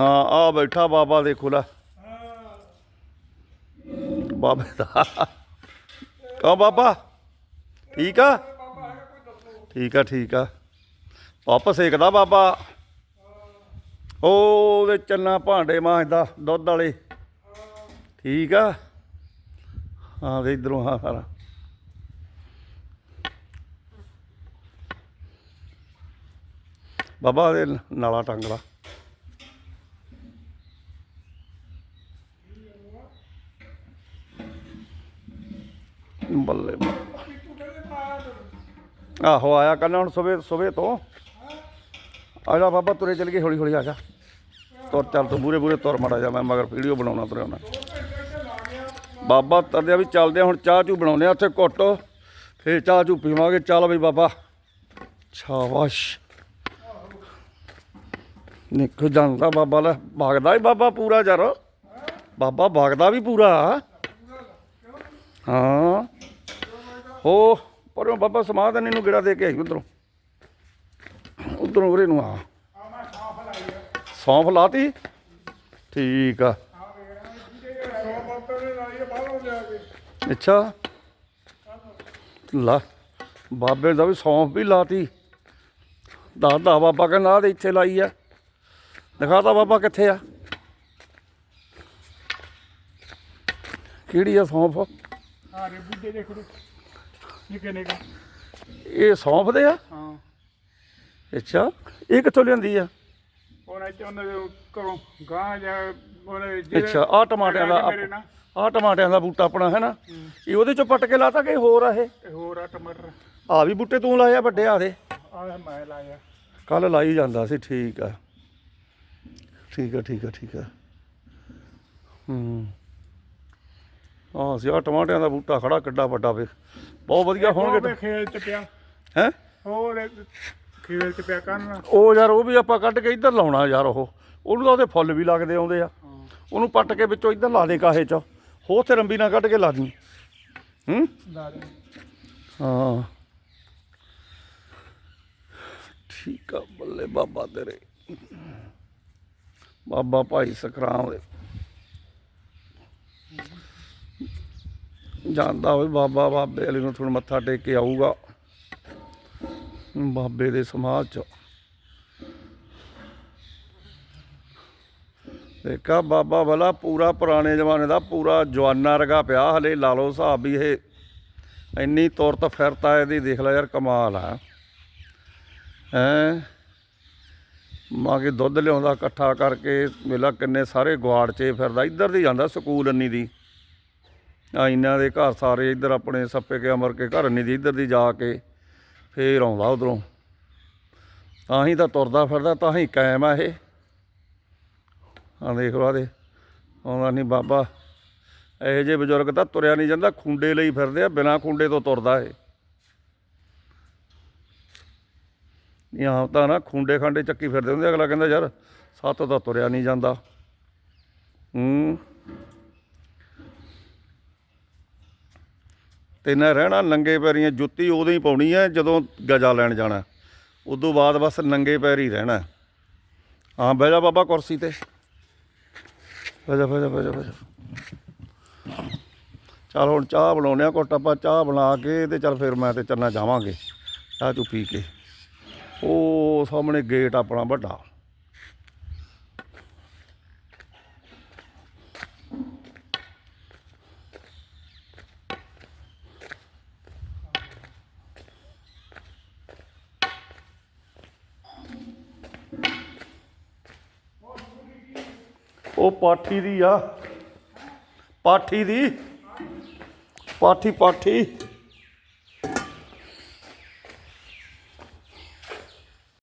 ਆ ਆ ਬੈਠਾ ਬਾਬਾ, ਦੇਖੋ ਲੈ। ਬਾਬੇ ਦਾ। ਕਾ ਬਾਬਾ? ਠੀਕ ਆ? ਠੀਕ ਆ ਠੀਕ ਆ। ਪਾਪ ਸੇਕਦਾ ਬਾਬਾ। ਉਹ ਉਹਦੇ ਚੰਨਾ ਭਾਂਡੇ ਮਾਂਜਦਾ, ਦੁੱਧ ਵਾਲੇ। ਠੀਕ ਆ? ਹਾਂ ਦੇ ਇਧਰੋਂ ਹਾਂ ਸਾਰਾ। ਬਾਬਾ ਦੇ ਨਾਲਾ ਟੰਗਲਾ ਬੱਲੇ ਆਹੋ, ਆਇਆ ਕੱਲ ਹੁਣ ਸਵੇ ਸਵੇ ਤੋਂ। ਆ ਜਾ ਬਾਬਾ, ਤੁਰੇ ਚੱਲ ਗਏ ਹੌਲੀ ਹੌਲੀ ਆ ਜਾ। ਤੁਰ ਚੱਲ ਤੂੰ ਬੂਰੇ ਬੂਰੇ ਤੁਰ ਮੜਾ ਜਾ ਮੈਂ ਮਗਰ ਵੀਡੀਓ ਬਣਾਉਣਾ ਤੁਰੇ ਉਹਨਾਂ ਬਾਬਾ ਤਰਦਿਆ ਵੀ ਚੱਲਦੇ ਹੁਣ ਚਾਹ ਚੂ ਬਣਾਉਂਦੇ ਆ ਉੱਥੇ ਘੁੱਟ। ਫੇਰ ਚਾਹ ਚੂ ਪੀਵਾਂਗੇ, ਚੱਲ ਬਈ ਬਾਬਾ। ਸ਼ਾਬਾਸ਼। ਨਿਕਲ ਜਾਂਦਾ ਬਾਬਾ ਲੈ, ਭਾਗਦਾ ਹੀ ਬਾਬਾ ਪੂਰਾ ਯਾਰ ਬਾਬਾ ਭਾਗਦਾ ਵੀ ਪੂਰਾ। ਹਾਂ। ਹੋ, ਪਰੋਂ ਬਾਬਾ ਸਮਾਧਾਨੀ ਨੂੰ ਗੇੜਾ ਦੇ ਕੇ ਆਈ ਉਧਰੋਂ। ਉਧਰੋਂ ਉਰੇ ਨੂੰ ਆ। ਸੌਂਫ ਲਾਤੀ? ਠੀਕ ਆ। ਅੱਛਾ। ਲਾ, ਬਾਬੇ ਦਾ ਵੀ ਸੌਂਫ ਵੀ ਲਾਤੀ। ਦੱਸਦਾ ਬਾਬਾ ਕਹਿੰਦਾ ਆਹ ਇੱਥੇ ਲਾਈ ਆ। ਦਿਖਾਤਾ ਬਾਬਾ ਕਿੱਥੇ ਆ। ਕਿਹੜੀ ਆ ਸੌਂਫ? ਆਰੇ ਬੁੱਢੇ ਦੇਖ ਲੋ ਇਹ ਸੌਂਫ ਦੇ ਆ? ਹਾਂ। ਅੱਛਾ ਇਹ ਕਿੱਥੋਂ ਲਿਆਂਦੀ ਆ? ਉਹਨਾਂ ਚ ਉਹਨਾਂ ਦੇ ਘਰੋਂ ਗਾਂ ਜਾਂ ਉਹਨੇ ਅੱਛਾ ਆ ਟਮਾਟਿਆਂ ਦਾ ਆ ਟਮਾਟਿਆਂ ਦਾ ਬੂਟਾ ਆਪਣਾ ਹੈ ਨਾ? ਇਹ ਉਹਦੇ ਚੋਂ ਪੱਟ ਕੇ ਲਾਤਾ ਕਿ ਹੋਰ ਆ ਇਹ? ਹੋਰ ਆ ਟਮਾਟਰ। ਆ ਵੀ ਬੂਟੇ ਤੂੰ ਲਾਇਆ ਵੱਡੇ ਆ ਦੇ? ਆ ਮੈਂ ਲਾਇਆ। ਕੱਲ ਲਾਈ ਜਾਂਦਾ ਸੀ ਠੀਕ ਆ। ਠੀਕ ਆ ਠੀਕ ਆ ਠੀਕ ਆ। ਹੂੰ। ਆ ਸੀ ਆ ਟਮਾਟਿਆਂ ਦਾ ਬੂਟਾ ਖੜਾ ਕਿੱਡਾ ਵੱਡਾ ਵੇਖ। ਬਹੁਤ ਵਧੀਆ ਹੋਣਗੇ ਖੇਲ ਚ ਪਿਆ। ਹੈ? ਹੋਰ ਖੇਲ ਚ ਪਿਆ ਕਰਨ ਉਹ ਯਾਰ ਉਹ ਵੀ ਆਪਾਂ ਕੱਢ ਕੇ ਇੱਧਰ ਲਾਉਣਾ ਯਾਰ ਉਹ। ਉਹਨੂੰ ਤਾਂ ਉਹਦੇ ਫੁੱਲ ਵੀ ਲੱਗਦੇ ਆਉਂਦੇ ਆ। ਹਾਂ ਉਹਨੂੰ ਪੱਟ ਕੇ ਵਿੱਚੋਂ ਇੱਧਰ ਲਾ ਦੇ ਕਾਹੇ ਚ। ਹੋ ਤੇ ਰੰਬੀ ਨਾਲ ਕੱਢ ਕੇ ਲਾ ਦੀ ਹੂੰ? ਲਾ ਦੇ। ਹਾਂ। ਠੀਕ ਆ ਬੱਲੇ ਬਾਬਾ ਤੇਰੇ। ਬਾਬਾ ਭਾਈ ਸਖਰਾਮ ਦੇ। ਜਾਂਦਾ ਹੋਵੇ, ਬਾਬਾ ਬਾਬੇ ਵਾਲੇ ਨੂੰ ਥੋੜਾ ਮੱਥਾ ਟੇਕ ਕੇ ਆਊਗਾ। ਬਾਬੇ ਦੇ ਸਮਾਜ ਚ। ਦੇਖਾ ਬਾਬਾ ਭਲਾ ਪੂਰਾ ਪੁਰਾਣੇ ਜ਼ਮਾਨੇ ਦਾ ਪੂਰਾ ਜਵਾਨਾ ਰਗਾ ਪਿਆ, ਹਲੇ ਲਾ ਲਓ ਹਿਸਾਬ ਵੀ ਇਹ ਇੰਨੀ ਤੁਰਤ ਫਿਰਤਾ ਇਹਦੀ ਦੇਖ ਲੈ ਯਾਰ ਕਮਾਲ ਆ। ਹੈ? ਮਾਂ ਕੇ ਦੁੱਧ ਲਿਆਉਂਦਾ ਇਕੱਠਾ ਕਰਕੇ ਵੇਲਾ ਕਿੰਨੇ ਸਾਰੇ ਗਵਾੜਚੇ ਫਿਰਦਾ, ਇੱਧਰ ਦੀ ਜਾਂਦਾ ਸਕੂਲ ਅੰਨੀ ਦੀ। ਆ ਇਹਨਾਂ ਦੇ ਘਰ ਸਾਰੇ ਇੱਧਰ ਆਪਣੇ ਸੱਪੇ ਕੇ ਅਮਰ ਕੇ ਘਰ ਨਹੀਂ ਦੀ, ਇੱਧਰ ਦੀ ਜਾ ਕੇ ਫੇਰ ਆਉਂਦਾ ਉਧਰੋਂ। ਤਾਂ ਹੀ ਤਾਂ ਤੁਰਦਾ ਫਿਰਦਾ, ਤਾਂ ਹੀ ਕਾਇਮ ਆ ਇਹ। ਆ ਦੇਖ ਲਓ ਆ ਦੇ, ਆਉਂਦਾ ਨਹੀਂ ਬਾਬਾ। ਇਹੋ ਜਿਹੇ ਬਜ਼ੁਰਗ ਤਾਂ ਤੁਰਿਆ ਨਹੀਂ ਜਾਂਦਾ, ਖੁੰਡੇ ਲਈ ਫਿਰਦੇ ਆ, ਬਿਨਾਂ ਖੁੰਡੇ ਤੋਂ ਤੁਰਦਾ ਏ ਨਹੀਂ ਆਪ ਤਾਂ ਨਾ ਖੁੰਡੇ ਖਾਂਡੇ ਚੱਕੀ ਫਿਰਦੇ ਹੁੰਦੇ, ਅਗਲਾ ਕਹਿੰਦਾ ਯਾਰ, ਸੱਤ ਤਾਂ ਤੁਰਿਆ ਨਹੀਂ ਜਾਂਦਾ। ਹੂੰ। ਤੇ ਨਾ ਰਹਿਣਾ, ਨੰਗੇ ਪੈਰੀਆਂ ਜੁੱਤੀ ਉਦੋਂ ਹੀ ਪਾਉਣੀ ਹੈ, ਜਦੋਂ ਗਜਾ ਲੈਣ ਜਾਣਾ। ਉਦੋਂ ਬਾਅਦ ਬਸ ਨੰਗੇ ਪੈਰ ਹੀ ਰਹਿਣਾ। ਹਾਂ, ਬਹਿ ਜਾ ਬਾਬਾ ਕੁਰਸੀ ਤੇ। ਬਹਿ ਜਾ ਬਹਿ ਜਾ ਬਹਿ ਜਾ ਬਹਿ ਜਾ। ਚਲ ਹੁਣ ਚਾਹ ਬਣਾਉਂਦੇ ਆ ਘੁੱਟ ਆਪਾਂ ਚਾਹ ਬਣਾ ਕੇ ਤੇ ਚਲ ਫਿਰ ਮੈਂ ਤੇ ਚੰਨਾ ਜਾਵਾਂਗੇ, ਚਾਹ ਚੂ ਪੀ ਕੇ। ਉਹ ਸਾਹਮਣੇ ਗੇਟ ਆਪਣਾ ਵੱਡਾ। ਉਹ ਪਾਠੀ ਦੀ ਆ। ਪਾਠੀ ਦੀ। ਪਾਠੀ ਪਾਠੀ।